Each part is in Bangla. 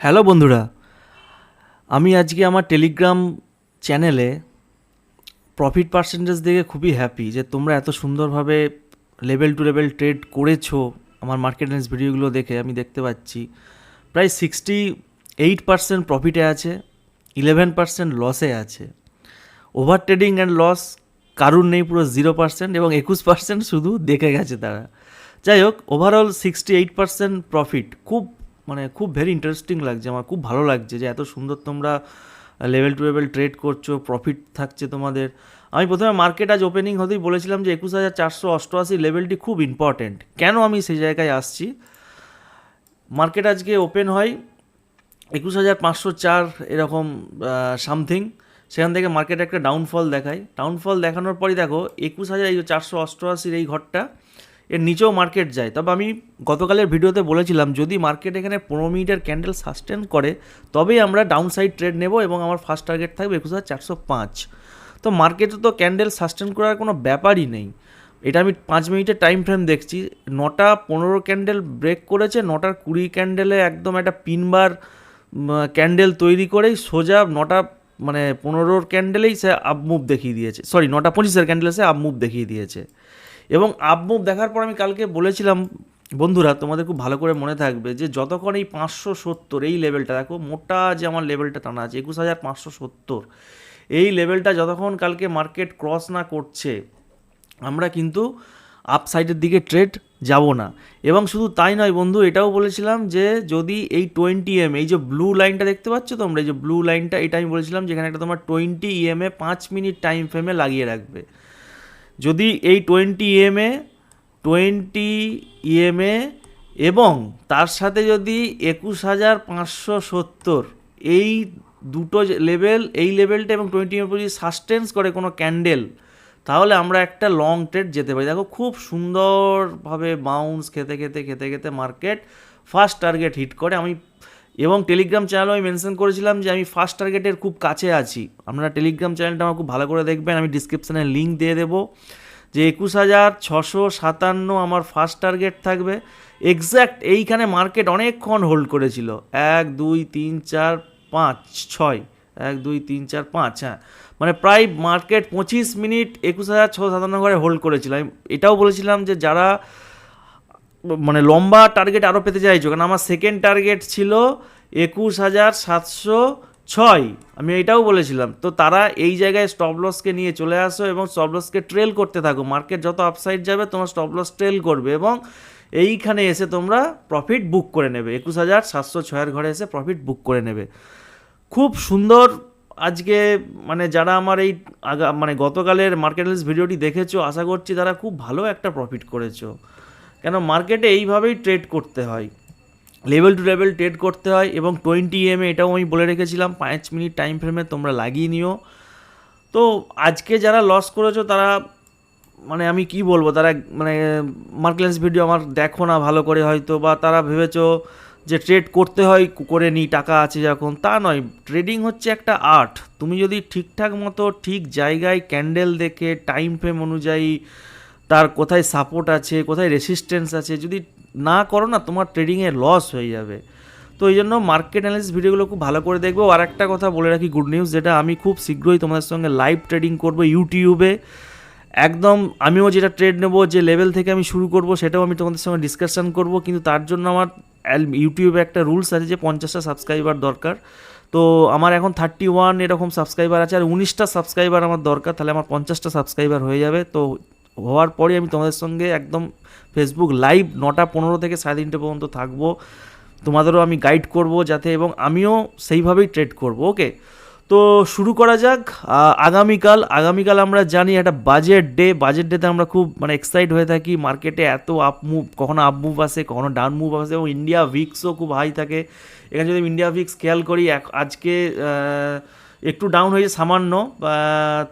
হ্যালো বন্ধুরা, আমি আজকে আমার টেলিগ্রাম চ্যানেলে প্রফিট পার্সেন্টেজ দেখে খুবই হ্যাপি যে তোমরা এত সুন্দরভাবে লেভেল টু লেভেল ট্রেড করেছ আমার মার্কেট ভিডিওগুলো দেখে। আমি দেখতে পাচ্ছি প্রায় সিক্সটি এইট পার্সেন্ট প্রফিটে আছে ইলেভেন পার্সেন্ট লসে আছে। ওভার ট্রেডিং অ্যান্ড লস কারুর নেই, পুরো জিরো পার্সেন্ট এবং একুশ পার্সেন্ট শুধু দেখে গেছে তারা। যাই হোক overall sixty eight percent profit খুব মানে খুব ভেরি ইন্টারেস্টিং লাগছে, আমার খুব ভালো লাগছে যে এত সুন্দর তোমরা লেভেল টু লেভেল ট্রেড করছ প্রফিট থাকছে তোমাদের। আমি প্রথমে মার্কেট আজ ওপেনিং হতেই বলেছিলাম যে একুশ হাজার চারশো অষ্টআশি লেভেলটি খুব ইম্পর্ট্যান্ট কেন আমি সেই জায়গায় আসছি? মার্কেট আজকে ওপেন হয় একুশ হাজার পাঁচশো চার এরকম সামথিং সেখান থেকে মার্কেটে একটা ডাউনফল দেখায়। ডাউনফল দেখানোর পরই দেখো, একুশ হাজার এই চারশো অষ্টআশির এই ঘরটা এর নিচেও মার্কেট যায়। তবে আমি গতকালের ভিডিওতে বলেছিলাম, যদি মার্কেট এখানে পনেরো মিনিটের ক্যান্ডেল সাস্টেন করে, তবেই আমরা ডাউন সাইড ট্রেড নেব এবং আমার ফার্স্ট টার্গেট থাকবে একুশ হাজার চারশো পাঁচ। তো মার্কেটে তো ক্যান্ডেল সাস্টেন করার কোনো ব্যাপারই নেই। এটা আমি পাঁচ মিনিটের টাইম ফ্রেম দেখছি। নটা পনেরো ক্যান্ডেল ব্রেক করেছে নটার কুড়ি ক্যান্ডেলে একদম একটা পিনবার ক্যান্ডেল তৈরি করেই সোজা নটা মানে পনেরোর ক্যান্ডেলেই সে আপ মুভ দেখিয়ে দিয়েছে। সরি নটা পঁচিশের ক্যান্ডেলে সে আপ মুভ দেখিয়ে দিয়েছে। এবং মুভ দেখার পর আমি কালকে বলেছিলাম, বন্ধুরা, তোমাদের খুব ভালো করে মনে থাকবে যে যতক্ষণ এই পাঁচশো সত্তর, এই লেভেলটা দেখো, মোটা যে আমার লেভেলটা টানা আছে, একুশ হাজার পাঁচশো সত্তর, এই লেভেলটা যতক্ষণ কালকে মার্কেট ক্রস না করছে, আমরা কিন্তু আপ সাইডের দিকে ট্রেড যাব না। এবং শুধু তাই নয় বন্ধু, এটাও বলেছিলাম যে যদি এই টোয়েন্টি এম এই যে ব্লু লাইনটা দেখতে পাচ্ছ তোমরা, এই যে ব্লু লাইনটা এটা আমি বলেছিলাম যেখানে একটা তোমার টোয়েন্টি ইএমএ পাঁচ মিনিট টাইম ফ্রেমে লাগিয়ে রাখবে। যদি এই টোয়েন্টি ইএমএ টোয়েন্টি ইএমএ এবং তার সাথে যদি একুশ হাজার পাঁচশো সত্তর, এই দুটো লেভেল এই লেভেলটা এবং টোয়েন্টি এম যদি সাস্টেন্স করে কোনো ক্যান্ডেল তাহলে আমরা একটা লং ট্রেড যেতে পারি। দেখো খুব সুন্দরভাবে বাউন্স খেতে খেতে খেতে খেতে মার্কেট ফার্স্ট টার্গেট হিট করে। আমি এবং টেলিগ্রাম চ্যানেলও আমি মেনশন করেছিলাম যে আমি ফার্স্ট টার্গেটের খুব কাছে আছি। আপনারা টেলিগ্রাম চ্যানেলটা আমার খুব ভালো করে দেখবেন। আমি ডিসক্রিপশানে লিঙ্ক দিয়ে দেবো যে একুশ হাজার ছশো সাতান্ন আমার ফার্স্ট টার্গেট থাকবে। এক্স্যাক্ট এইখানে মার্কেট অনেকক্ষণ হোল্ড করেছিল। এক, দুই, তিন, চার, পাঁচ, ছয়। এক, দুই, তিন, চার, পাঁচ হ্যাঁ। মানে প্রায় মার্কেট পঁচিশ মিনিট একুশ হাজার ছশো সাতান্ন ঘরে হোল্ড করেছিল। আমি এটাও বলেছিলাম যে যারা মানে লম্বা টার্গেট আরও পেতে চাইছো, কারণ আমার সেকেন্ড টার্গেট ছিল একুশ হাজার সাতশো ছয়। আমি এটাও বলেছিলাম। তো তারা এই জায়গায় স্টপ লসকে নিয়ে চলে আসো এবং স্টপ লসকে ট্রেল করতে থাকো। মার্কেট যত আপসাইড যাবে, তোমার স্টপ লস ট্রেল করবে এবং এইখানে এসে তোমরা প্রফিট বুক করে নেবে। একুশ হাজার সাতশো ছয়ের ঘরে এসে প্রফিট বুক করে নেবে। খুব সুন্দর আজকে মানে যারা আমার এই আগা মানে গতকালের মার্কেট ভিডিওটি দেখেছ, আশা করছি তারা খুব ভালো একটা প্রফিট করেছ। কেন মার্কেটে এইভাবেই ট্রেড করতে হয়। লেভেল টু লেভেল ট্রেড করতে হয় এবং টোয়েন্টি এম এটাও আমি বলে রেখেছিলাম, পাঁচ মিনিট টাইম ফ্রেমে তোমরা লাগিয়ে নিও। তো আজকে যারা লস করেছ তারা মানে আমি কি বলব, তারা মানে মার্কেলেন্স ভিডিও আমার দেখো না, ভালো করে হয়তো বা তারা ভেবেছো যে ট্রেড করতে হয়, করে নিই টাকা আছে যখন, তা নয়। ট্রেডিং হচ্ছে একটা আর্ট তুমি যদি ঠিকঠাক মতো ঠিক জায়গায় ক্যান্ডেল দেখে টাইম ফ্রেম অনুযায়ী তার কোথায় সাপোর্ট আছে, কোথায় রেসিস্ট্যান্স আছে, যদি না করো না তোমার ট্রেডিংয়ে লস হয়ে যাবে। তো এই জন্য মার্কেট অ্যানালিস ভিডিওগুলো খুব ভালো করে দেখব। আর একটা কথা বলে রাখি গুড নিউজ যেটা আমি খুব শীঘ্রই তোমাদের সঙ্গে লাইভ ট্রেডিং করব ইউটিউবে একদম আমিও যেটা ট্রেড নেব, যে লেভেল থেকে আমি শুরু করব, সেটাও আমি তোমাদের সঙ্গে ডিসকাশন করব। কিন্তু তার জন্য আমার ইউটিউবে একটা রুলস আছে যে পঞ্চাশটা সাবস্ক্রাইবার দরকার। তো আমার এখন থার্টি ওয়ান এরকম সাবস্ক্রাইবার আছে, আর উনিশটা সাবস্ক্রাইবার আমার দরকার, তাহলে আমার পঞ্চাশটা সাবস্ক্রাইবার হয়ে যাবে। তো হওয়ার পরে আমি তোমাদের সঙ্গে একদম ফেসবুক লাইভ নটা পনেরো থেকে সাড়ে তিনটে পর্যন্ত থাকব। তোমাদেরও আমি গাইড করব যাতে এবং আমিও সেইভাবেই ট্রেড করব ওকে তো শুরু করা যাক আগামীকাল আগামীকাল আমরা জানি একটা বাজেট ডে বাজেট ডেতে আমরা খুব মানে এক্সাইট হয়ে থাকি। মার্কেটে এত আপ মুভ কখনো আপ মুভ আসে, কখনো ডাউন মুভ আসে এবং ইন্ডিয়া ভিক্সও খুব হাই থাকে। এখানে যদি ইন্ডিয়া ভিক্স খেয়াল করি আজকে একটু ডাউন হয়েছে সামান্য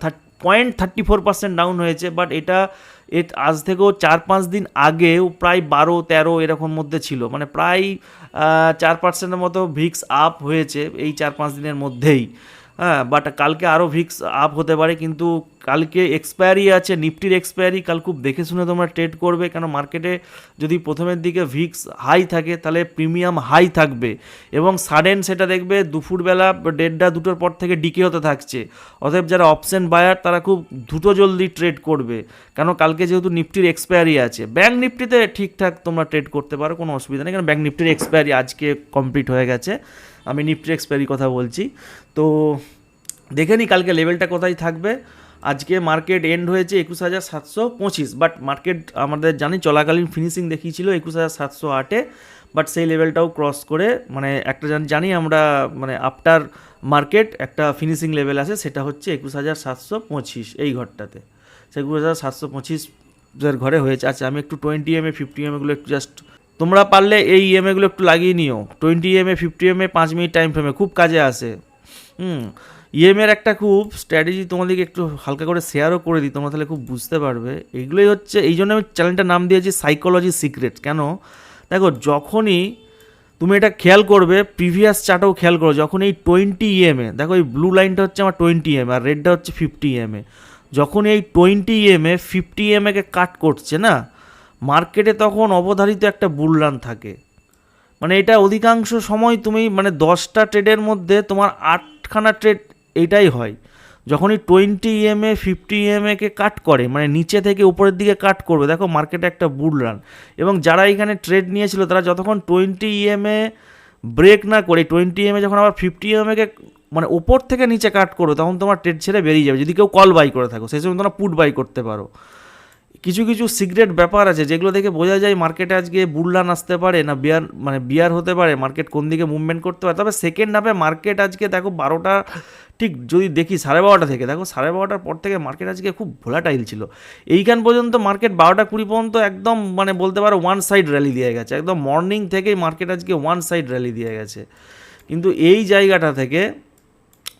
thirty point thirty four percent down হয়েছে বাট এটা আজ থেকেও চার পাঁচ দিন আগেও প্রায় বারো, তেরো এরকম মধ্যে ছিল। মানে প্রায় চার পার্সেন্টের মতো ভিক্স আপ হয়েছে এই চার পাঁচ দিনের মধ্যেই। হ্যাঁ বাট কালকে আরও ভিক্স আপ হতে পারে, কিন্তু কালকে এক্সপায়ারি আছে নিফটির এক্সপায়ারি কাল খুব দেখে শুনে তোমরা ট্রেড করবে, কেন মার্কেটে যদি প্রথমের দিকে ভিক্স হাই থাকে, তাহলে প্রিমিয়াম হাই থাকবে। এবং সাডেন সেটা দেখবে দুপুরবেলা দেড়টা দুটোর পর থেকে ডিকে হতে থাকছে। অতএব যারা অপশন বায়ার তারা খুব দ্রুত জলদি ট্রেড করবে। কেন কালকে যেহেতু নিফটির এক্সপায়ারি আছে। ব্যাঙ্ক নিফটিতে ঠিকঠাক তোমরা ট্রেড করতে পারো, কোনো অসুবিধা নেই, কারণ ব্যাঙ্ক নিফটির এক্সপায়ারি আজকে কমপ্লিট হয়ে গেছে। আমি নিফটির এক্সপায়ারি কথা বলছি। তো দেখে নিই কালকে লেভেলটা কোথায় থাকবে। আজকে মার্কেট এন্ড হয়েছে একুশ হাজার সাতশো পঁচিশ বাট মার্কেট আমাদের জানি চলাকালীন ফিনিশিং দেখিয়েছিল একুশ হাজার সাতশো আটে বাট সেই লেভেলটাও ক্রস করে মানে একটা জানি- জানি আমরা মানে আফটার মার্কেট একটা ফিনিশিং লেভেল আছে, সেটা হচ্ছে একুশ হাজার সাতশো পঁচিশ এই ঘরটাতে। সে একুশ হাজার সাতশো পঁচিশ ঘরে হয়েছে। আচ্ছা আমি একটু twenty M A fifty M এগুলো একটু জাস্ট তোমরা পারলে এই ইএম এগুলো একটু লাগিয়ে নিও। Twenty M A fifty M A পাঁচ মিনিট টাইম ফ্রেমে খুব কাজে আসে। হুম ইএমের একটা খুব স্ট্র্যাটেজি তোমাদেরকে একটু হালকা করে শেয়ারও করে দিই, তোমরা তাহলে খুব বুঝতে পারবে। এগুলোই হচ্ছে, এই জন্য আমি চ্যানেলটার নাম দিয়েছি সাইকোলজি সিক্রেট কেন? দেখো, যখনই তুমি এটা খেয়াল করবে প্রিভিয়াস চার্টেও খেয়াল করো, যখন এই টোয়েন্টি ইএমএ দেখো এই ব্লু লাইনটা হচ্ছে আমার টোয়েন্টি এম আর রেডটা হচ্ছে ফিফটি ইএমএ যখন এই টোয়েন্টি ইএমএ ফিফটি এমএকে কাট করছে না মার্কেটে তখন অবধারিত একটা বুলরান থাকে। মানে এটা অধিকাংশ সময় তুমি মানে দশটা ট্রেডের মধ্যে তোমার আটখানা ট্রেড এইটাই হয়। যখনই টোয়েন্টি ইএমএ ফিফটি কে কাট করে মানে নিচে থেকে উপরের দিকে কাট করবে, দেখো মার্কেটে একটা বুল রান। এবং যারা এখানে ট্রেড নিয়েছিল, তারা যতক্ষণ টোয়েন্টি ইএমএ ব্রেক না করে, টোয়েন্টি এমএ যখন আবার ফিফটি কে মানে ওপর থেকে নিচে কাট করো তখন তোমার ট্রেড ছেড়ে বেরিয়ে যাবে। যদি কেউ কল বাই করে থাকো, সেই সময় তোমরা পুট বাই করতে পারো। কিছু কিছু সিক্রেট ব্যাপার আছে যেগুলো দেখে বোঝা যায় মার্কেটে আজকে বুললান আসতে পারে না, বিয়ার মানে বিয়ার হতে পারে, মার্কেট কোন দিকে মুভমেন্ট করতে পারে। তবে সেকেন্ড হাফে মার্কেট আজকে দেখো বারোটা, ঠিক যদি দেখি সাড়ে বারোটা থেকে, দেখো সাড়ে বারোটার পর থেকে মার্কেট আজকে খুব ভোলাটাইল ছিল। এইখান পর্যন্ত মার্কেট বারোটা কুড়ি পর্যন্ত একদম মানে বলতে পারো ওয়ান সাইড র্যালি দিয়ে গেছে, একদম মর্নিং থেকেই মার্কেট আজকে ওয়ান সাইড র্যালি দিয়ে গেছে। কিন্তু এই জায়গাটা থেকে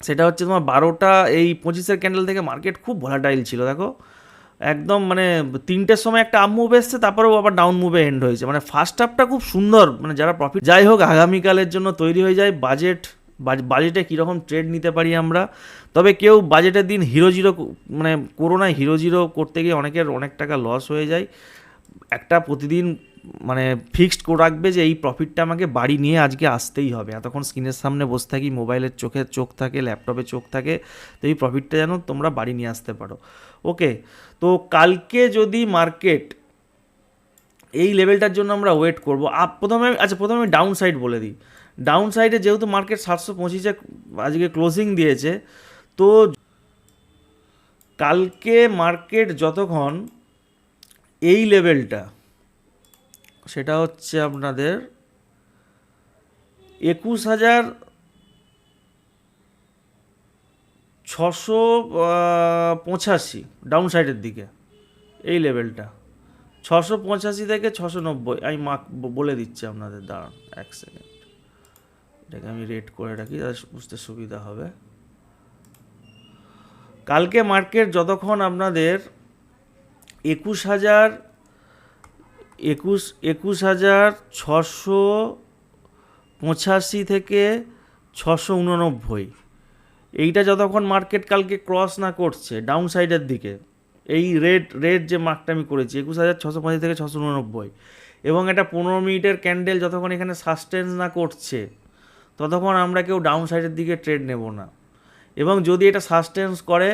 সেটা হচ্ছে তোমার বারোটা, এই পঁচিশের ক্যান্ডেল থেকে মার্কেট খুব ভোলাটাইল ছিল, দেখো। একদম মানে তিনটের সময় একটা আপ মুভ এসছে, তারপরেও আবার ডাউন মুভে এন্ড হয়েছে। মানে ফার্স্ট হাফটা খুব সুন্দর মানে যারা প্রফিট যাই হোক, আগামীকালের জন্য তৈরি হয়ে যায় বাজেট বাজেটে কীরকম ট্রেড নিতে পারি আমরা। তবে কেউ বাজেটের দিন হিরো জিরো মানে করোনায় হিরো জিরো করতে গিয়ে অনেকের অনেক টাকা লস হয়ে যায়। একটা প্রতিদিন মানে ফিক্সড করে রাখবে যে এই প্রফিটটা আমাকে বাড়ি নিয়ে আজকে আসতেই হবে। এতক্ষণ স্ক্রিনের সামনে বসে থাকি মোবাইলের চোখে চোখ থাকে ল্যাপটপে চোখ থাকে, তো এই প্রফিটটা যেন তোমরা বাড়ি নিয়ে আসতে পারো। ওকে, তো কালকে যদি মার্কেট এই লেভেলটার জন্য আমরা ওয়েট করব, আপ, প্রথমে আচ্ছা প্রথমে আমি ডাউন সাইড বলে দিই। ডাউন সাইডে যেহেতু মার্কেট সাতশো পঁচিশে আজকে ক্লোজিং দিয়েছে, তো কালকে মার্কেট যতক্ষণ এই লেভেলটা সেটা হচ্ছে আপনাদের একুশ হাজার ছশো পঁচাশি ডাউন সাইডের দিকে, এই লেভেলটা ছশো পঁচাশি থেকে ছশো নব্বই, আমি মার্ক বলে দিচ্ছি আপনাদের, দাঁড়ান এক সেকেন্ড এটাকে আমি রেট করে রাখি, তাহলে বুঝতে সুবিধা হবে। কালকে মার্কেট যতক্ষণ আপনাদের একুশ হাজার, একুশ একুশ হাজার ছশো পঁচাশি থেকে ছশো উননব্বই এইটা যতক্ষণ মার্কেট কালকে ক্রস না করছে ডাউন সাইডের দিকে, এই রেড রেড যে মার্কটা আমি করেছি, একুশ হাজার ছশো পঁচাশি থেকে ছশো উননব্বই, এবং এটা পনেরো মিনিটের ক্যান্ডেল যতক্ষণ এখানে সাস্টেন্স না করছে, ততক্ষণ আমরা কেউ ডাউন সাইডের দিকে ট্রেড নেব না। এবং যদি এটা সাস্টেন্স করে,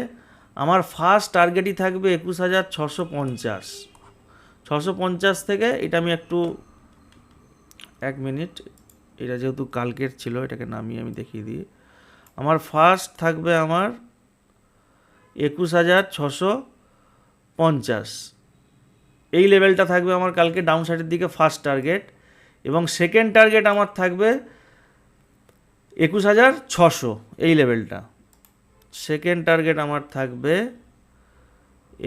আমার ফার্স্ট টার্গেটই থাকবে একুশ হাজার ছশো পঞ্চাশ। ছশো পঞ্চাশ থেকে এটা আমি একটু, এক মিনিট এটা যেহেতু কালকের ছিল, এটাকে নামিয়ে আমি দেখিয়ে দিই। আমার ফার্স্ট থাকবে আমার একুশ হাজার ছশো পঞ্চাশ। এই লেভেলটা থাকবে আমার কালকে ডাউন সাইডের দিকে ফার্স্ট টার্গেট এবং সেকেন্ড টার্গেট আমার থাকবে একুশ হাজার ছশো এই লেভেলটা সেকেন্ড টার্গেট আমার থাকবে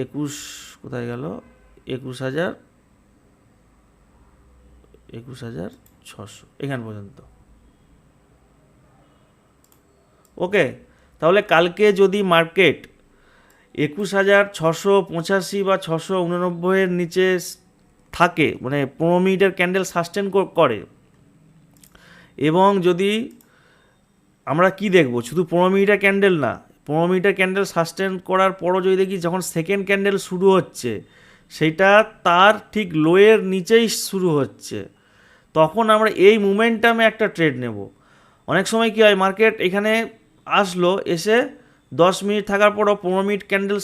একুশ, কোথায় গেল? একুশ হাজার একুশ হাজার ছশো, এখান পর্যন্ত। ওকে, তাহলে কালকে যদি মার্কেট একুশ হাজার ছশো পঁচাশি বা ছশো উননব্বইয়ের নিচে থাকে মানে পনেরো মিনিটের ক্যান্ডেল সাস্টেন করে, এবং যদি আমরা কি দেখব? শুধু পনেরো মিনিটের ক্যান্ডেল না, পনেরো মিনিটের ক্যান্ডেল সাস্টেন করার পরও যদি দেখি যখন সেকেন্ড ক্যান্ডেল শুরু হচ্ছে, সেটা তার ঠিক লোয়ের নিচেই শুরু হচ্ছে, তখন আমরা এই মুমেন্টামে একটা ট্রেড নেব। অনেক সময় কী হয়, মার্কেট এখানে আসলো, এসে দশ মিনিট থাকার পরও পনেরো মিনিট ক্যান্ডেল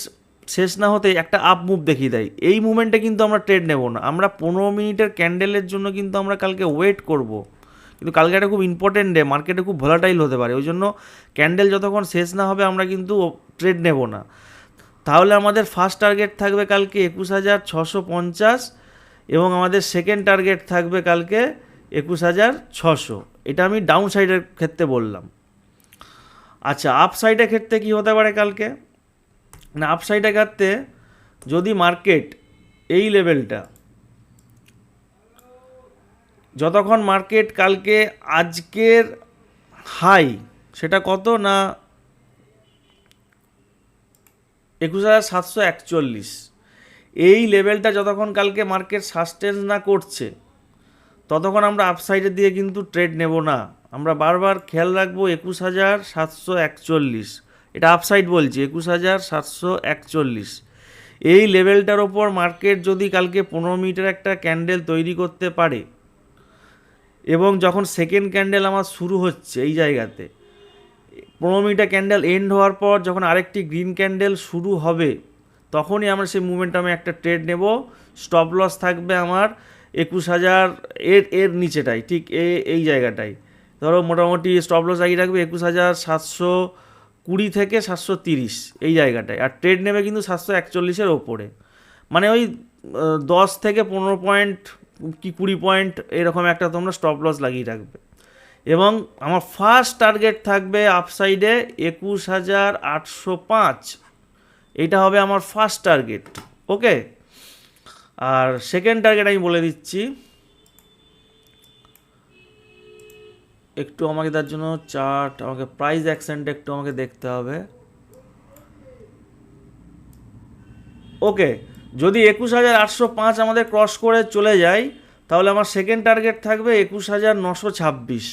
শেষ না হতে একটা আপ মুভ দেখিয়ে দেয়। এই মুমেন্টে কিন্তু আমরা ট্রেড নেব না। আমরা পনেরো মিনিটের ক্যান্ডেলের জন্য কিন্তু আমরা কালকে ওয়েট করব। কিন্তু কালকে একটা খুব ইম্পর্টেন্ট ডে মার্কেটে খুব ভোলাটাইল হতে পারে। ওই জন্য ক্যান্ডেল যতক্ষণ শেষ না হবে, আমরা কিন্তু ট্রেড নেব না। তাহলে আমাদের ফার্স্ট টার্গেট থাকবে কালকে একুশ হাজার ছশো পঞ্চাশ এবং আমাদের সেকেন্ড টার্গেট থাকবে কালকে একুশ হাজার ছশো। এটা আমি ডাউন সাইডের ক্ষেত্রে বললাম। আচ্ছা আপ সাইডের ক্ষেত্রে কী হতে পারে কালকে? না আপ সাইডের ক্ষেত্রে যদি মার্কেট এই লেভেলটা যতক্ষণ মার্কেট কালকে আজকের হাই সেটা কত না একুশ হাজার সাতশো একচল্লিশ, এই লেভেলটা যতক্ষণ কালকে মার্কেট সাস্টেন্স না করছে, ততক্ষণ আমরা আপসাইডের দিয়ে কিন্তু ট্রেড নেব না। আমরা বারবার খেয়াল রাখব একুশ হাজার সাতশো একচল্লিশ। এটা আপসাইড বলছি, একুশ হাজার সাতশো একচল্লিশ। এই লেভেলটার ওপর মার্কেট যদি কালকে পনেরো মিনিটের একটা ক্যান্ডেল তৈরি করতে পারে, এবং যখন সেকেন্ড ক্যান্ডেল আমার শুরু হচ্ছে এই জায়গাতে, পনেরো মিনিটের ক্যান্ডেল এন্ড হওয়ার পর যখন আরেকটি গ্রিন ক্যান্ডেল শুরু হবে, তখনই আমরা সেই মুভমেন্টামে একটা ট্রেড নেব। স্টপ লস থাকবে আমার একুশ হাজার এর এর নিচেটাই ঠিক এই জায়গাটাই ধরো মোটামুটি স্টপ লস আগিয়ে রাখবে একুশ হাজার সাতশো কুড়ি থেকে সাতশো তিরিশ এই জায়গাটায়। আর ট্রেড নেবে কিন্তু সাতশো একচল্লিশের ওপরে। মানে ওই দশ থেকে পনেরো পয়েন্ট কি কুড়ি পয়েন্ট এরকম একটা তোমরা স্টপ লস লাগিয়ে রাখবে। এবং আমার ফার্স্ট টার্গেট থাকবে আপসাইডে একুশ হাজার আটশো পাঁচ। এটা হবে আমার ফার্স্ট টার্গেট ওকে আর সেকেন্ড টার্গেট আমি বলে দিচ্ছি একটু আমাকে তার জন্য চার্ট আমাকে প্রাইস অ্যাকসেন্ট একটু আমাকে দেখতে হবে। ওকে যদি একুশ হাজার আটশো পাঁচ আমাদের ক্রস করে চলে যায় তাহলে আমার সেকেন্ড টার্গেট থাকবে একুশ হাজার নশো ছাব্বিশ।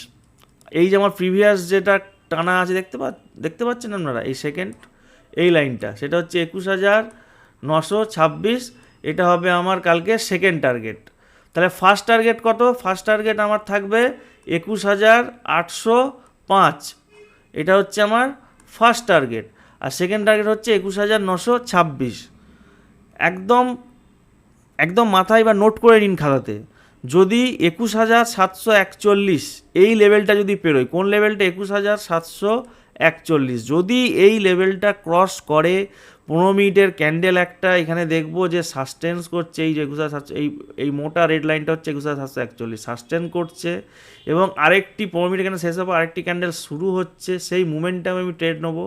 এই যে আমার প্রিভিয়াস যেটা টানা আছে, দেখতে পা, দেখতে পাচ্ছেন আপনারা এই সেকেন্ড এই লাইনটা সেটা হচ্ছে একুশ হাজার নশো ছাব্বিশ, এটা হবে আমার কালকে সেকেন্ড টার্গেট তাহলে ফার্স্ট টার্গেট কত? ফার্স্ট টার্গেট আমার থাকবে একুশ হাজার আটশো পাঁচ। এটা হচ্ছে আমার ফার্স্ট টার্গেট আর সেকেন্ড টার্গেট হচ্ছে একুশ হাজার নশো ছাব্বিশ। একদম একদম মাথায় বা নোট করে নিন খাতাতে। যদি একুশ হাজার সাতশো একচল্লিশ এই লেভেলটা যদি পেরোয়, কোন লেভেলটা একুশ হাজার সাতশো একচল্লিশ। যদি এই লেভেলটা ক্রস করে, পনেরো মিনিটের ক্যান্ডেল একটা, এখানে দেখব যে সাস্টেন্স করছে, এই যে একুশ এই এই মোটা রেড লাইনটা হচ্ছে একুশ সাতশো একচল্লিশ। সাস্টেন করছে এবং আরেকটি, পনেরো মিনিট এখানে শেষ হবে, আরেকটি ক্যান্ডেল শুরু হচ্ছে, সেই মুমেন্টামে আমি ট্রেড নেব।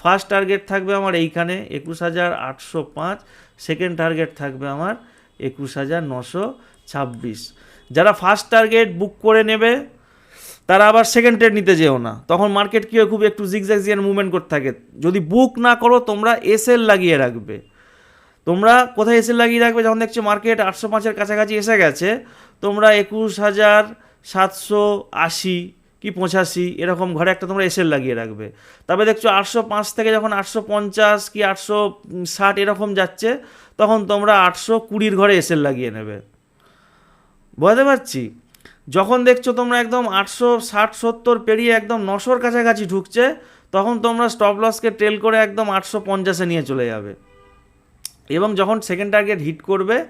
ফার্স্ট টার্গেট থাকবে আমার এইখানে একুশ হাজার আটশো পাঁচ সেকেন্ড টার্গেট থাকবে আমার একুশ হাজার নশো ছাব্বিশ। যারা ফার্স্ট টার্গেট বুক করে নেবে তারা আবার সেকেন্ড ট্রেড নিতে যেও না। তখন মার্কেট কী হয়? খুব একটু জিগজ্যাগ জিয়ান মুভমেন্ট করতে থাকে। যদি বুক না করো, তোমরা এসএল লাগিয়ে রাখবে। তোমরা কোথায় এসএল লাগিয়ে রাখবে? যখন দেখছ মার্কেট আটশো পাঁচের কাছাকাছি এসে গেছে, তোমরা একুশ হাজার সাতশো আশি কি পঁচাশি, এরকম ঘরে একটা তোমরা এসএল লাগিয়ে রাখবে। তবে দেখছ আটশো পাঁচ থেকে যখন আটশো পঞ্চাশ কি আটশো ষাট এরকম যাচ্ছে, তখন তোমরা আটশো কুড়ির ঘরে এসএল লাগিয়ে নেবে। বুঝতে পারছি? যখন দেখছ তোমরা একদম আটশো, ষাট, সত্তর পেরিয়ে একদম নশোর কাছাকাছি ঢুকছে, তখন তোমরা স্টপ লসকে ট্রেল করে একদম আটশো পঞ্চাশে নিয়ে চলে যাবে। এবং যখন সেকেন্ড টার্গেট হিট করবে,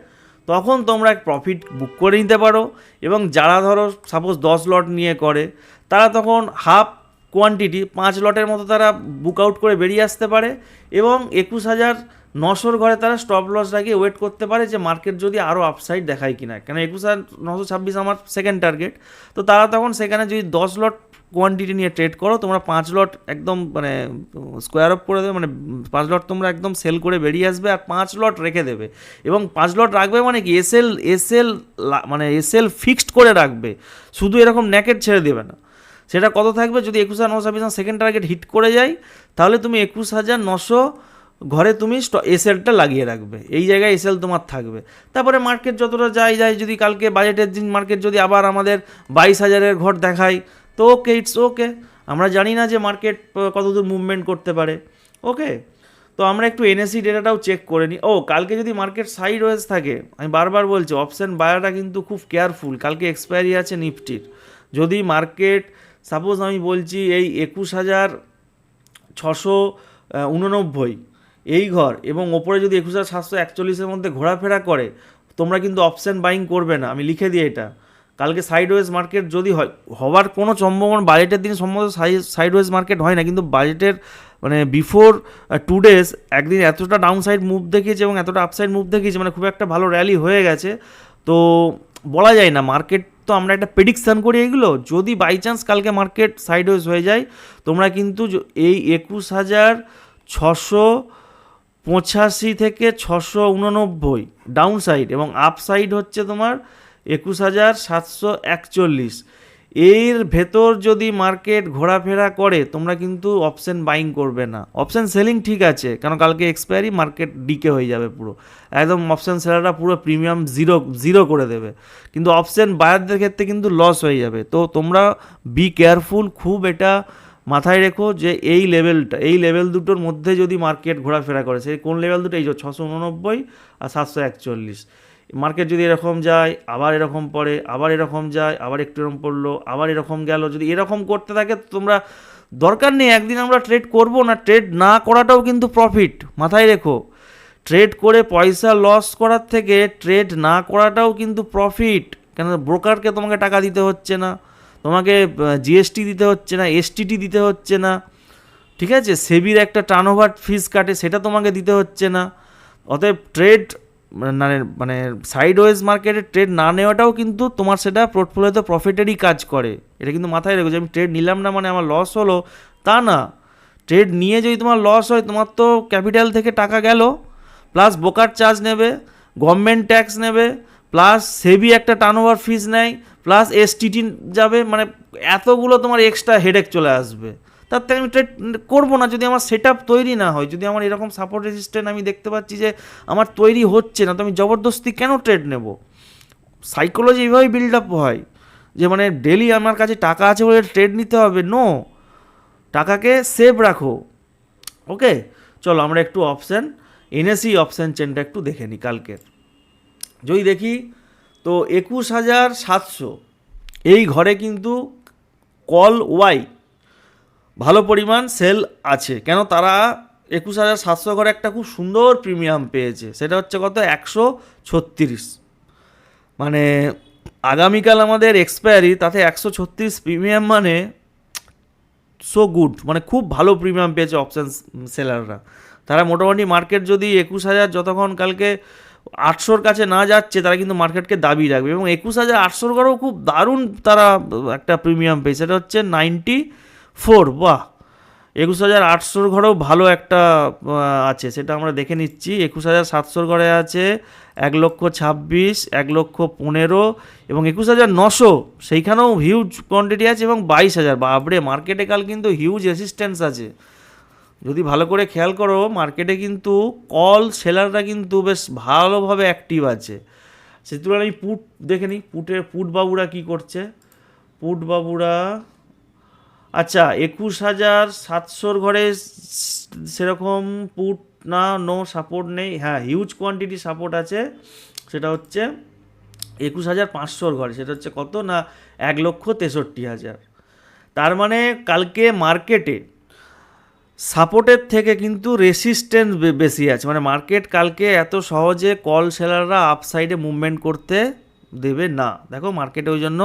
তখন তোমরা এক প্রফিট বুক করে নিতে পারো। এবং যারা ধরো সাপোজ দশ লট নিয়ে করে, তারা তখন হাফ কোয়ান্টিটি পাঁচ লটের মতো তারা বুক আউট করে বেরিয়ে আসতে পারে। এবং একুশ হাজার নশোর ঘরে তারা স্টপ লস লাগিয়ে ওয়েট করতে পারে যে মার্কেট যদি আরও আপসাইড দেখায় কিনা। কেন একুশ হাজার নশো ছাব্বিশ আমার সেকেন্ড টার্গেট তো তারা তখন সেখানে যদি দশ লট কোয়ান্টিটি নিয়ে ট্রেড করো, তোমরা পাঁচ লট একদম মানে স্কোয়ার অফ করে দেবে মানে পাঁচ লট তোমরা একদম সেল করে বেরিয়ে আসবে আর পাঁচ লট রেখে দেবে। এবং পাঁচ লট রাখবে মানে কি এসএল এসএল মানে এসএল ফিক্সড করে রাখবে। শুধু এরকম ন্যাকেট ছেড়ে দেবে না। সেটা কত থাকবে? যদি একুশ হাজার নশো ছাব্বিশ সেকেন্ড টার্গেট হিট করে যায়, তাহলে তুমি একুশ হাজার নশো ঘরে তুমি এসএলটা লাগিয়ে রাখবে। এই জায়গায় এসএল তোমার থাকবে। তারপরে মার্কেট যতটা যায় যায় যদি কালকে বাজেটের দিন মার্কেট যদি আবার আমাদের বাইশ হাজারের ঘর দেখায়, তো ওকে ইটস ওকে আমরা জানি না যে মার্কেট কতদূর মুভমেন্ট করতে পারে। ওকে তো আমরা একটু এনএসসি ডেটাটাও চেক করে নিই ও, কালকে যদি মার্কেট সাইড ওয়েজ থাকে, আমি বারবার বলছি অপশন বায়ারটা কিন্তু খুব কেয়ারফুল কালকে এক্সপায়ারি আছে নিফটির। যদি মার্কেট সাপোজ আমি বলছি এই একুশ হাজার ছশো উননব্বই এই ঘর এবং ওপরে যদি একুশ হাজার সাতশো একচল্লিশের মধ্যে ঘোরাফেরা করে, তোমরা কিন্তু অপশান বাইং করবে না। আমি লিখে দিই এটা। কালকে সাইডওয়েজ মার্কেট যদি হয়, হওয়ার কোনো সম্ভাবনা বাজেটের দিন সম্ভবত সাইডওয়েজ মার্কেট হয় না, কিন্তু বাজেটের মানে বিফোর টু ডেজ একদিন এতটা ডাউন সাইড মুভ দেখিয়েছে এবং এতটা আপসাইড মুভ দেখিয়েছে মানে খুব একটা ভালো র্যালি হয়ে গেছে। তো বলা যায় না মার্কেট তো আমরা একটা প্রেডিকশান করি এগুলো। যদি বাই চান্স কালকে মার্কেট সাইডওয়েজ হয়ে যায়, তোমরা কিন্তু এই একুশ হাজার ছশো পঁচাশি থেকে ছশো উননব্বই ডাউন সাইড এবং আপ সাইড হচ্ছে তোমার একুশ হাজার সাতশো একচল্লিশ। এর ভেতর যদি মার্কেট ঘোরাফেরা করে, তোমরা কিন্তু অপশন বাইং করবে না। অপশন সেলিং ঠিক আছে, কারণ কালকে এক্সপায়ারি মার্কেট ডিকে হয়ে যাবে পুরো। একদম অপশন সেলাররা পুরো প্রিমিয়াম জিরো জিরো করে দেবে। কিন্তু অপশন বায়ারদের ক্ষেত্রে কিন্তু লস হয়ে যাবে। তো তোমরা বি কেয়ারফুল খুব এটা মাথায় রেখো যে এই লেভেলটা, এই লেভেল দুটোর মধ্যে যদি মার্কেট ঘোরাফেরা করে, সেই কোন লেভেল দুটো? এই যে ছশো উননব্বই আর সাতশো একচল্লিশ। মার্কেট যদি এরকম যায়, আবার এরকম পড়ে, আবার এরকম যায়, আবার একটু এরকম পড়ল, আবার এরকম গেল, যদি এরকম করতে থাকে তোমরা দরকার নেই, একদিন আমরা ট্রেড করব না ট্রেড না করাটাও কিন্তু প্রফিট মাথায় রেখো। ট্রেড করে পয়সা লস করার থেকে ট্রেড না করাটাও কিন্তু প্রফিট কেন ব্রোকারকে তোমাকে টাকা দিতে হচ্ছে না। তোমাকে জিএসটি দিতে হচ্ছে না এসটিটি দিতে হচ্ছে না। ঠিক আছে? সেবির একটা টার্ন ওভার ফিস কাটে, সেটা তোমাকে দিতে হচ্ছে না। অতএব ট্রেড মানে মানে সাইড ওয়েজ মার্কেটে ট্রেড না নেওয়াটাও কিন্তু তোমার সেটা পোর্টফোলিওতে প্রফিটেরই কাজ করে। এটা কিন্তু মাথায় রেখো যে আমি ট্রেড নিলাম না মানে আমার লস হলো, তা না। ট্রেড নিয়ে যদি তোমার লস হয়, তোমার তো ক্যাপিটাল থেকে টাকা গেল প্লাস বোকার চার্জ নেবে গভর্নমেন্ট ট্যাক্স নেবে প্লাস সেবি একটা টার্ন ওভার ফিস নেয় প্লাস এসটিটি যাবে মানে এতগুলো তোমার এক্সট্রা হেডেক চলে আসবে। তার থেকে আমি ট্রেড করব না, যদি আমার সেট তৈরি না হয়, যদি আমার এরকম সাপোর্ট রেজিস্ট্যান্ট আমি দেখতে পাচ্ছি যে আমার তৈরি হচ্ছে না, তো আমি জবরদস্তি কেন ট্রেড নেব? সাইকোলজি এইভাবেই বিল্ড আপ হয়, যে মানে ডেলি আমার কাছে টাকা আছে বলে ট্রেড নিতে হবে নো টাকাকে সেভ রাখো। ওকে চলো, আমরা একটু অপশান এনএসি অপশান চেনটা একটু দেখে নিই কালকের। যদি দেখি তো একুশ হাজার সাতশো। এই ঘরে কিন্তু কল ওয়াই ভালো পরিমাণ সেল আছে। কেন তারা একুশ হাজার সাতশো ঘরে একটা খুব সুন্দর প্রিমিয়াম পেয়েছে। সেটা হচ্ছে কত? একশো ছত্রিশ। মানে আগামীকাল আমাদের এক্সপায়ারি, তাতে একশো ছত্রিশ প্রিমিয়াম মানে সো গুড। মানে খুব ভালো প্রিমিয়াম পেয়েছে অপশান সেলাররা। তারা মোটামুটি মার্কেট যদি একুশ হাজার যতক্ষণ কালকে আটশোর কাছে না যাচ্ছে, তারা কিন্তু মার্কেটকে দাবি রাখবে। এবং একুশ হাজার আটশোর ঘরেও খুব দারুণ তারা একটা প্রিমিয়াম পেয়েছে। সেটা হচ্ছে নাইনটি ফোর, বাহ! একুশ হাজার আটশোর ঘরেও ভালো একটা আছে, সেটা আমরা দেখে নিচ্ছি। একুশ হাজার সাতশোর ঘরে আছে এক লক্ষ ছাব্বিশ, এক লক্ষ পনেরো এবং একুশ হাজার নশো। সেইখানেও হিউজ কোয়ান্টিটি আছে এবং বাইশ হাজার। বাবরে মার্কেটে কাল কিন্তু হিউজ রেসিস্ট্যান্স আছে। যদি ভালো করে খেয়াল করো মার্কেটে কিন্তু কল সেলাররা কিন্তু বেশ ভালোভাবে অ্যাক্টিভ আছে। সে তুলনায় আমি পুট দেখে নিই পুটের পুটবাবুরা কী করছে? পুট বাবুরা আচ্ছা একুশ হাজার সাতশোর ঘরে সেরকম পুট না নো সাপোর্ট নেই। হ্যাঁ হিউজ কোয়ান্টিটি সাপোর্ট আছে। সেটা হচ্ছে একুশ হাজার পাঁচশোর ঘরে। সেটা হচ্ছে কত না, এক লক্ষ তেষট্টি হাজার। তার মানে কালকে মার্কেটে সাপোর্টের থেকে কিন্তু রেসিস্ট্যান্স বেশি আছে। মানে মার্কেট কালকে এত সহজে কল সেলাররা আপসাইডে মুভমেন্ট করতে দেবে না। দেখো মার্কেটে ওই জন্য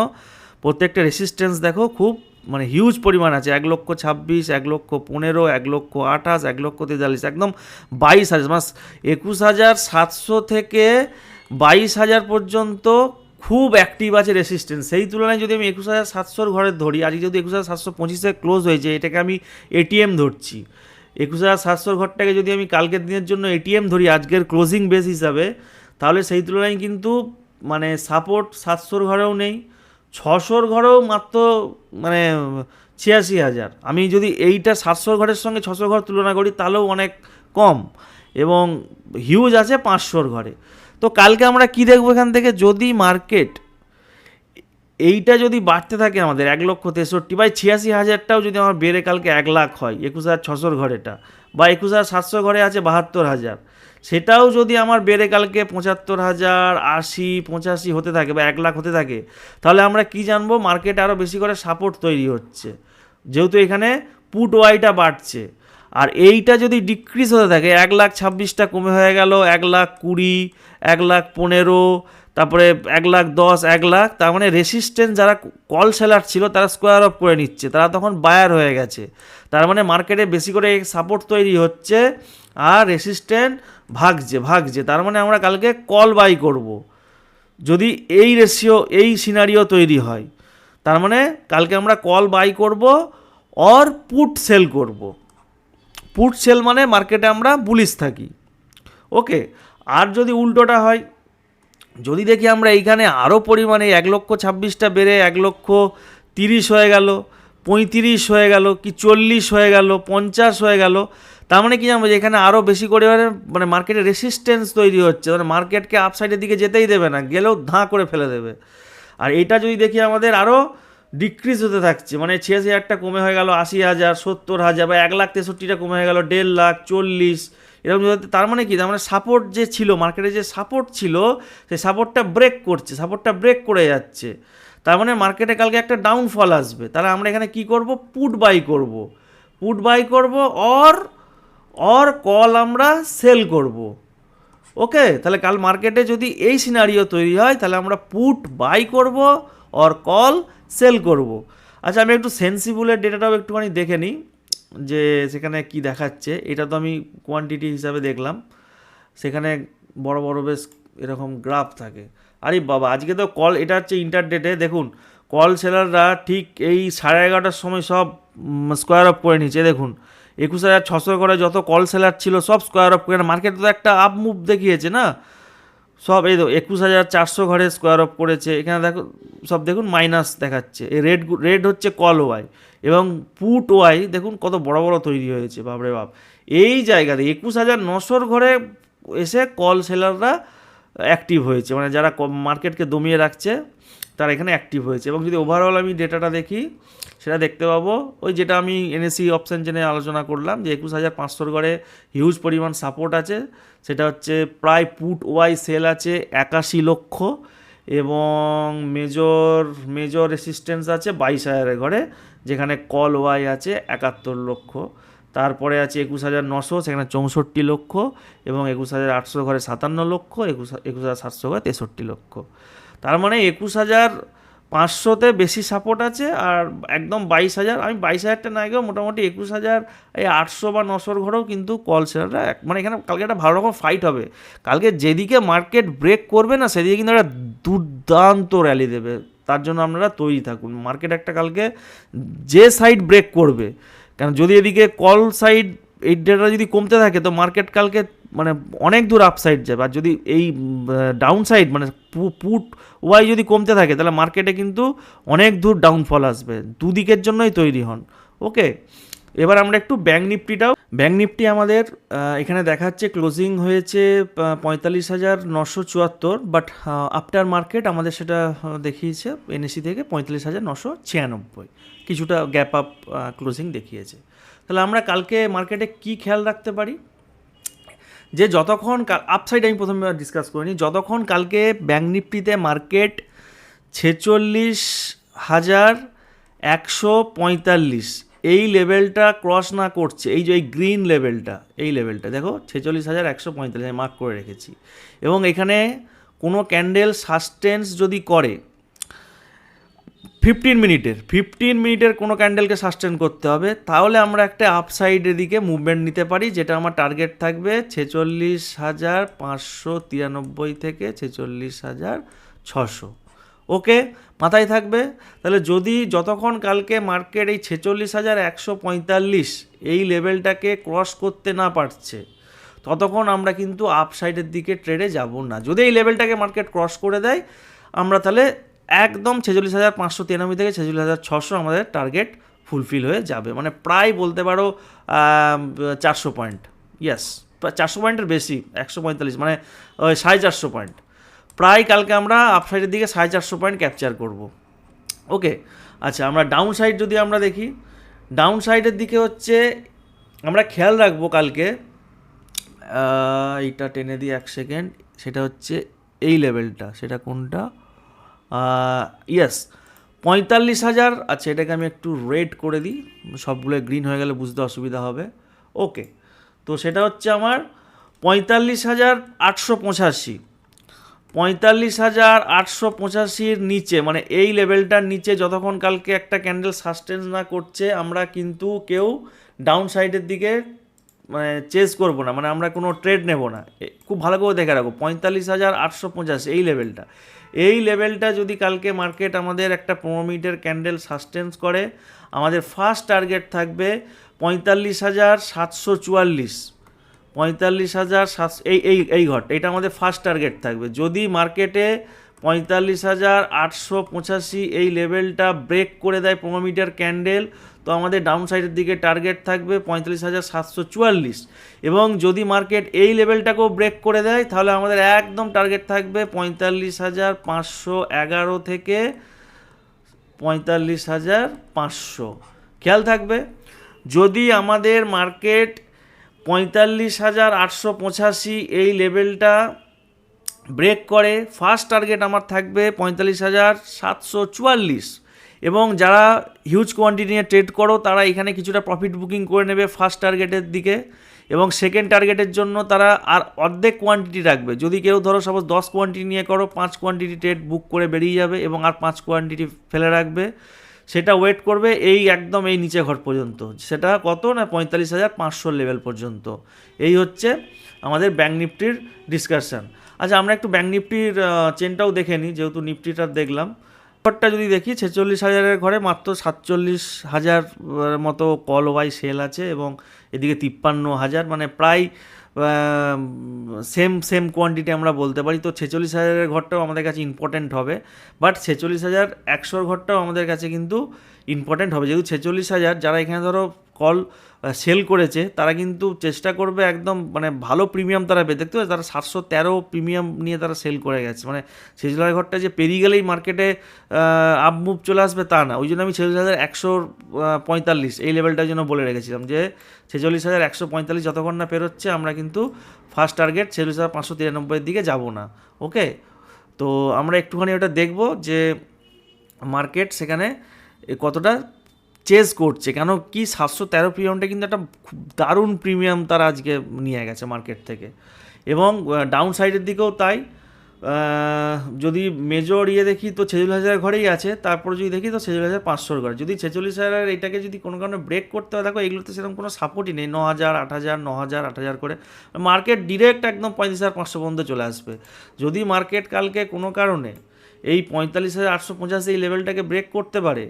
প্রত্যেকটা রেসিস্ট্যান্স দেখো খুব মানে হিউজ পরিমাণ আছে। এক লক্ষ ছাব্বিশ, এক লক্ষ পনেরো, এক লক্ষ আঠাশ, এক লক্ষ তেতাল্লিশ, একদম বাইশ হাজার। মাস একুশ হাজার সাতশো থেকে বাইশ হাজার পর্যন্ত খুব অ্যাক্টিভ আছে রেসিস্ট্যান্স সেই তুলনায় যদি আমি একুশ হাজার সাতশোর ঘরে ধরি, আজকে যদি একুশ হাজার সাতশো পঁচিশে ক্লোজ হয়েছে, এটাকে আমি এটিএম ধরছি। একুশ হাজার সাতশোর ঘরটাকে যদি আমি কালকের দিনের জন্য এটিএম ধরি, আজকের ক্লোজিং বেস হিসাবে, তাহলে সেই তুলনায় কিন্তু মানে সাপোর্ট সাতশোর ঘরেও নেই, ছশোর ঘরেও মাত্র মানে ছিয়াশি হাজার। আমি যদি এইটা সাতশোর ঘরের সঙ্গে ছশোর ঘর তুলনা করি, তাহলেও অনেক কম এবং হিউজ আছে পাঁচশোর ঘরে। তো কালকে আমরা কি দেখব এখান থেকে? যদি মার্কেট এইটা যদি বাড়তে থাকে আমাদের এক লক্ষ তেষট্টি বা ছিয়াশি হাজারটাও যদি আমার বেড়ে কালকে এক লাখ হয়, একুশ হাজার ছশোর ঘরেটা বা একুশ হাজার সাতশো ঘরে আছে বাহাত্তর হাজার, সেটাও যদি আমার বেড়ে কালকে পঁচাত্তর হাজার, আশি, পঁচাশি হতে থাকে বা এক লাখ হতে থাকে, তাহলে আমরা কি জানব? মার্কেটে আরও বেশি করে সাপোর্ট তৈরি হচ্ছে। যেহেতু এখানে পুট ওয়াইটা বাড়ছে। আর এইটা যদি ডিক্রিজ হতে থাকে, এক লাখ ছাব্বিশটা কমে হয়ে গেল, এক লাখ কুড়ি, এক লাখ পনেরো, তারপরে এক লাখ দশ, এক লাখ, তার মানে রেসিস্ট্যান্স যারা কল সেলার ছিল, তারা স্কোয়ার অফ করে নিচ্ছে, তারা তখন বায়ার হয়ে গেছে। তার মানে মার্কেটে বেশি করে সাপোর্ট তৈরি হচ্ছে, আর রেসিস্ট্যান্ট ভাগছে ভাগছে, তার মানে আমরা কালকে কল বাই করব। যদি এই রেশিও এই সিনারিও তৈরি হয়, তার মানে কালকে আমরা কল বাই করব অর পুট সেল করব। পুট সেল মানে মার্কেটে আমরা বুলিশ থাকি। ওকে, আর যদি উল্টোটা হয়, যদি দেখি আমরা এইখানে আরও পরিমাণে এক লক্ষ ছাব্বিশটা বেড়ে এক লক্ষ তিরিশ হয়ে গেল, পঁয়ত্রিশ হয়ে গেল, কি চল্লিশ হয়ে গেল, পঞ্চাশ হয়ে গেল, তার মানে কি জানব যে এখানে আরও বেশি করে মানে মার্কেটে রেসিস্ট্যান্স তৈরি হচ্ছে মানে মার্কেটকে আপসাইডের দিকে যেতেই দেবে না, গেলেও ধাঁ করে ফেলে দেবে। আর এটা যদি দেখি আমাদের আরও ডিক্রিজ হতে থাকছে। মানে ছিয়াশি হাজারটা কমে হয়ে গেল আশি হাজার, সত্তর হাজার বা এক লাখ তেষট্টিটা কমে হয়ে গেল দেড় লাখ, চল্লিশ, এরকম তার মানে কি? তার মানে সাপোর্ট যে ছিল মার্কেটে যে সাপোর্ট ছিল সেই সাপোর্টটা ব্রেক করছে সাপোর্টটা ব্রেক করে যাচ্ছে। তার মানে মার্কেটে কালকে একটা ডাউনফল আসবে। তাহলে আমরা এখানে কি করব? পুট বাই করব। পুট বাই করব অর অর কল আমরা সেল করব। ওকে তাহলে কাল মার্কেটে যদি এই সিনারিও তৈরি হয়, তাহলে আমরা পুট বাই করব অর কল সেল করব। আচ্ছা আমি একটু সেন্সিবলের ডেটাটাও একটুখানি দেখে নিই, যে সেখানে কি দেখাচ্ছে। এটা তো আমি কোয়ান্টিটি হিসাবে দেখলাম। সেখানে বড় বড় বেশ এরকম গ্রাফ থাকে। আরে বাবা, আজকে তো কল এটা হচ্ছে ইন্টারডেটে দেখুন কল সেলাররা ঠিক এই সাড়ে এগারোটার সময় সব স্কোয়ার অফ করে নিচ্ছে। দেখুন, একুশ হাজার, ছশো করে যত কল সেলার ছিল সব স্কোয়ার অফ করে মার্কেট তো একটা আপ মুভ দেখিয়েছে না? সব এই একুশ হাজার চারশো ঘরে স্কোয়ার অফ করেছে। এখানে দেখো, সব দেখুন মাইনাস দেখাচ্ছে। এই রেড রেড হচ্ছে কল ওয়াই এবং পুট ওয়াই দেখুন কত বড় বড় তৈরি হয়েছে, বাপরে বাপ। এই জায়গাতে একুশ হাজার নশোর ঘরে এসে কল সেলাররা অ্যাক্টিভ হয়েছে। মানে যারা মার্কেটকে দমিয়ে রাখছে তারা এখানে অ্যাক্টিভ হয়েছে। এবং যদি ওভারঅল আমি ডেটাটা দেখি, সেটা দেখতে পাবো, ওই যেটা আমি এনএসি অপশান জেনে আলোচনা করলাম, যে একুশ হাজার পাঁচশোর ঘরে হিউজ পরিমাণ সাপোর্ট আছে, সেটা হচ্ছে প্রায় পুট ওয়াই সেল আছে একাশি লক্ষ, এবং মেজর মেজর রেসিস্ট্যান্স আছে বাইশ হাজারের ঘরে, যেখানে কল ওয়াই আছে একাত্তর লক্ষ। তারপরে আছে একুশ হাজার নশো, সেখানে চৌষট্টি লক্ষ, এবং একুশ হাজার আটশো ঘরে সাতান্ন লক্ষ, একুশ একুশ হাজার সাতশো ঘরে তেষট্টি লক্ষ। তার মানে একুশ হাজার পাঁচশোতে বেশি সাপোর্ট আছে আর একদম বাইশ হাজার, আমি বাইশ হাজারটা না গেলেও মোটামুটি একুশ হাজার, এই আটশো বা নশোর ঘরেও কিন্তু কল সেলাররা মানে এখানে কালকে একটা ভালো রকম ফাইট হবে। কালকে যেদিকে মার্কেট ব্রেক করবে না, সেদিকে কিন্তু একটা দুর্দান্ত র্যালি দেবে। তার জন্য আপনারা তৈরি থাকুন। মার্কেট একটা কালকে যে সাইড ব্রেক করবে কারণ যদি এদিকে কল সাইড এই ডেটা যদি কমতে থাকে, তো মার্কেট কালকে মানে অনেক দূর আপসাইড যাবে। আর যদি এই ডাউন সাইড মানে পুট ওয়াই যদি কমতে থাকে, তাহলে মার্কেটে কিন্তু অনেক দূর ডাউনফল আসবে। দুদিকের জন্যই তৈরি হন। ওকে এবার আমরা একটু ব্যাঙ্ক নিফটিটাও ব্যাঙ্ক নিফটি আমাদের এখানে দেখাচ্ছে ক্লোজিং হয়েছে পঁয়তাল্লিশ হাজার নশো চুয়াত্তর বাট আফটার মার্কেট আমাদের সেটা দেখিয়েছে এনএসি থেকে পঁয়তাল্লিশ হাজার নশো ছিয়ানব্বই। কিছুটা গ্যাপ আপ ক্লোজিং দেখিয়েছে। তাহলে আমরা কালকে মার্কেটে কি খেয়াল রাখতে পারি? যে যতক্ষণ আপসাইড আমি প্রথমে ডিসকাস করিনি, যতক্ষণ কালকে ব্যাঙ্ক নিফটিতে মার্কেট ছেচল্লিশ হাজার একশো পঁয়তাল্লিশ, এই লেভেলটা ক্রস না করছে, এই যে, এই গ্রিন লেভেলটা এই লেভেলটা দেখো, ছেচল্লিশ হাজার একশো পঁয়তাল্লিশ, আমি মার্ক করে রেখেছি। এবং এখানে কোনো ক্যান্ডেল সাস্টেন্স যদি করে ফিফটিন মিনিটের ফিফটিন মিনিটের কোনো ক্যান্ডেলকে সাস্টেন করতে হবে। তাহলে আমরা একটা আপসাইডের দিকে মুভমেন্ট নিতে পারি, যেটা আমার টার্গেট থাকবে ছেচল্লিশ হাজার পাঁচশো তিরানব্বই থেকে ছেচল্লিশ হাজার ছশো। ওকে? মাথায় থাকবে? তাহলে যদি যতক্ষণ কালকে মার্কেট এই ছেচল্লিশ হাজার একশো পঁয়তাল্লিশ এই লেভেলটাকে ক্রস করতে না পারছে, ততক্ষণ আমরা কিন্তু আপসাইডের দিকে ট্রেডে যাব না। যদি এই লেভেলটাকে মার্কেট ক্রস করে দেয়, আমরা তাহলে একদম ছেচল্লিশ হাজার পাঁচশো তিরানব্বই থেকে ছেচল্লিশ হাজার ছশো আমাদের টার্গেট ফুলফিল হয়ে যাবে। মানে প্রায় বলতে পারো চারশো পয়েন্ট ইয়াস চারশো পয়েন্টের বেশি, একশো পঁয়তাল্লিশ মানে সাড়ে চারশো পয়েন্ট প্রায় কালকে আমরা আপসাইডের দিকে সাড়ে চারশো পয়েন্ট ক্যাপচার করব। ওকে আচ্ছা আমরা ডাউন সাইড যদি আমরা দেখি ডাউন সাইডের দিকে হচ্ছে, আমরা খেয়াল রাখব কালকে এইটা টেনে দিই এক সেকেন্ড সেটা হচ্ছে এই লেভেলটা সেটা কোনটা? ইয়েস পঁয়তাল্লিশ হাজার আচ্ছা এটাকে আমি একটু রেড করে দিই, সবগুলো গ্রিন হয়ে গেলে বুঝতে অসুবিধা হবে। ওকে তো সেটা হচ্ছে আমার পঁয়তাল্লিশ হাজার আটশো পঁচাশি। পঁয়তাল্লিশ হাজার আটশো পঁচাশির নিচে মানে এই লেভেলটার নিচে যতক্ষণ কালকে একটা ক্যান্ডেল সাস্টেন্স না করছে, আমরা কিন্তু কেউ ডাউন সাইডের দিকে মানে চেস করব না মানে আমরা কোনো ট্রেড নেব না। খুব ভালো করে দেখে রাখো, পঁয়তাল্লিশ হাজার আটশো পঁচাশি, এই লেভেলটা এই লেভেলটা যদি কালকে মার্কেট আমাদের একটা পনেরো মিনিটের ক্যান্ডেল সাসটেন্স করে, আমাদের ফার্স্ট টার্গেট থাকবে পঁয়তাল্লিশ হাজার সাতশো চুয়াল্লিশ। পঁয়তাল্লিশ হাজার সাত এই এই এই ঘট এটা আমাদের ফার্স্ট টার্গেট থাকবে। যদি মার্কেটে পঁয়তাল্লিশ হাজার আটশো পঁচাশি এই লেভেলটা ব্রেক করে দেয় পনেরো মিটার ক্যান্ডেল তো আমাদের ডাউন সাইডের দিকে টার্গেট থাকবে পঁয়তাল্লিশ হাজার সাতশো চুয়াল্লিশ। এবং যদি মার্কেট এই লেভেলটাকেও ব্রেক করে দেয়, তাহলে আমাদের একদম টার্গেট থাকবে পঁয়তাল্লিশ হাজার পাঁচশো এগারো থেকে পঁয়তাল্লিশ হাজার পাঁচশো। খেয়াল থাকবে? যদি আমাদের মার্কেট পঁয়তাল্লিশ হাজার আটশো পঁচাশি এই লেভেলটা ব্রেক করে, ফার্স্ট টার্গেট আমার থাকবে পঁয়তাল্লিশ হাজার সাতশো চুয়াল্লিশ। এবং যারা হিউজ কোয়ান্টিটি নিয়ে ট্রেড করো, তারা এখানে কিছুটা প্রফিট বুকিং করে নেবে ফার্স্ট টার্গেটের দিকে। এবং সেকেন্ড টার্গেটের জন্য তারা আর অর্ধেক কোয়ান্টিটি রাখবে। যদি কেউ ধরো সাপোজ দশ কোয়ান্টিটি নিয়ে করো, পাঁচ কোয়ান্টিটি ট্রেড বুক করে বেরিয়ে যাবে এবং আর পাঁচ কোয়ান্টিটি ফেলে রাখবে। সেটা ওয়েট করবে এই একদম এই নিচে ঘর পর্যন্ত। সেটা কত না পঁয়তাল্লিশ হাজার পাঁচশো লেভেল পর্যন্ত। এই হচ্ছে আমাদের ব্যাঙ্ক নিফটির ডিসকাশন আচ্ছা আমরা একটু ব্যাঙ্ক নিফটির চেনটাও দেখে নিই, যেহেতু নিফটিটা দেখলাম। ঘরটা যদি দেখি, ছেচল্লিশ হাজারের ঘরে মাত্র সাতচল্লিশ হাজার মতো কল ওয়াই সেল আছে এবং এদিকে তিপ্পান্ন হাজার মানে প্রায় সেম সেম কোয়ান্টিটি আমরা বলতে পারি। তো ছেচল্লিশ হাজারের ঘরটাও আমাদের কাছে ইম্পর্ট্যান্ট হবে বাট ছেচল্লিশ হাজার একশোর ঘরটাও আমাদের কাছে কিন্তু ইম্পর্ট্যান্ট হবে। যেহেতু ছেচল্লিশ হাজার, যারা এখানে ধরো কল সেল করেছে, তারা কিন্তু চেষ্টা করবে একদম মানে ভালো প্রিমিয়াম তারা পেয়ে। দেখতে পাচ্ছ, তারা সাতশো তেরো প্রিমিয়াম নিয়ে তারা সেল করে গেছে। মানে ছেচল্লিশ ঘরটা যে পেরিয়ে গেলেই মার্কেটে আপ মুভ চলে আসবে তা না। ওই জন্য আমি ছেচল্লিশ হাজার একশো পঁয়তাল্লিশ, এই লেভেলটার জন্য বলে রেখেছিলাম যে, ছেচল্লিশ হাজার একশো পঁয়তাল্লিশ যতক্ষণ না পেরোচ্ছে, আমরা কিন্তু ফার্স্ট টার্গেট ছেচল্লিশ হাজার পাঁচশো তিরানব্বইয়ের দিকে যাব না। ওকে তো আমরা একটুখানি ওটা দেখব যে মার্কেট সেখানে কতটা চেজ করছে। কেন? কি সাতশো তেরো প্রিমিয়ামটা কিন্তু একটা দারুণ প্রিমিয়াম তারা আজকে নিয়ে গেছে মার্কেট থেকে। এবং ডাউন সাইডের দিকেও তাই। যদি মেজর ইয়ে দেখি তো ছেচল্লিশ হাজারের ঘরেই আছে। তারপরে যদি দেখি তো ছেচল্লিশ হাজার পাঁচশোর ঘরে। যদি ছেচল্লিশ হাজার এটাকে যদি কোনো কারণে ব্রেক করতে হয়, দেখো এগুলোতে সেরকম কোনো সাপোর্টই নেই। ন হাজার আট হাজার ন হাজার আট হাজার করে। মার্কেট ডিরেক্ট একদম পঁয়ত্রিশ হাজার পাঁচশো পর্যন্ত চলে আসবে। যদি মার্কেট কালকে কোনো কারণে এই পঁয়তাল্লিশ হাজার আটশো পঁচাশি এই লেভেলটাকে ব্রেক করতে পারে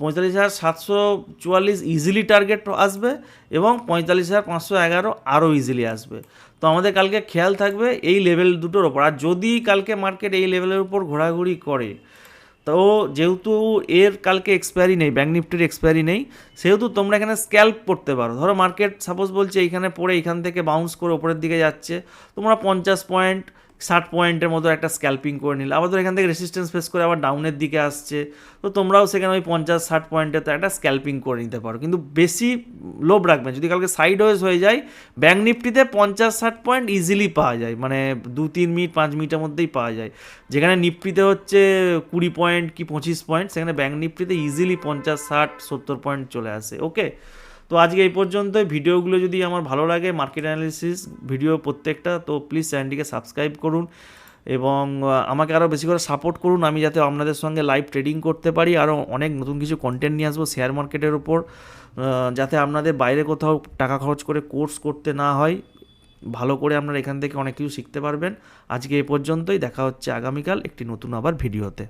পঁয়তাল্লিশ হাজার সাতশো চুয়াল্লিশ ইজিলি টার্গেট আসবে এবং পঁয়তাল্লিশ হাজার পাঁচশো এগারো আরও ইজিলি আসবে। তো আমাদের কালকে খেয়াল থাকবে এই লেভেল দুটোর ওপর। আর যদি কালকে মার্কেট এই লেভেলের উপর ঘোরাঘুরি করে, তো যেহেতু এর কালকে এক্সপায়ারি নেই ব্যাঙ্ক নিফটির এক্সপায়ারি নেই, সেহেতু তোমরা এখানে স্ক্যাল্প করতে পারো। ধরো মার্কেট সাপোজ বলছে এইখানে পড়ে, এইখান থেকে বাউন্স করে ওপরের দিকে যাচ্ছে, তোমরা পঞ্চাশ পয়েন্ট ষাট পয়েন্টের মতো একটা স্ক্যাল্পিং করে নিলে। আবার এখান থেকে রেসিস্ট্যান্স ফেস করে আবার ডাউনের দিকে আসছে। তো তোমরাও সেখানে ওই পঞ্চাশ, ষাট পয়েন্টে তো একটা স্ক্যাল্পিং করে নিতে পারো। কিন্তু বেশি লোভ রাখবে যদি কালকে সাইড ওয়েজ হয়ে যায় ব্যাঙ্ক নিফটিতে পঞ্চাশ, ষাট পয়েন্ট ইজিলি পাওয়া যায়। মানে দু, তিন মিনিট, পাঁচ মিনিটের মধ্যেই পাওয়া যায়। যেখানে নিফটিতে হচ্ছে কুড়ি পয়েন্ট কি পঁচিশ পয়েন্ট, সেখানে ব্যাঙ্ক নিফটিতে ইজিলি পঞ্চাশ, ষাট, সত্তর পয়েন্ট চলে আসে। ওকে তো আজকে এই পর্যন্তই। ভিডিওগুলো যদি আমার ভালো লাগে মার্কেট অ্যানালিসিস ভিডিও প্রত্যেকটা, তো প্লিজ চ্যানেলটিকে সাবস্ক্রাইব করুন এবং আমাকে আরও বেশি করে সাপোর্ট করুন। আমি যাতে আপনাদের সঙ্গে লাইভ ট্রেডিং করতে পারি আরও অনেক নতুন কিছু কন্টেন্ট নিয়ে আসব শেয়ার মার্কেটের ওপর যাতে আপনাদের বাইরে কোথাও টাকা খরচ করে কোর্স করতে না হয়। ভালো করে আপনারা এখান থেকে অনেক কিছু শিখতে পারবেন। আজকে এ পর্যন্তই। দেখা হচ্ছে আগামীকাল একটি নতুন আবার ভিডিওতে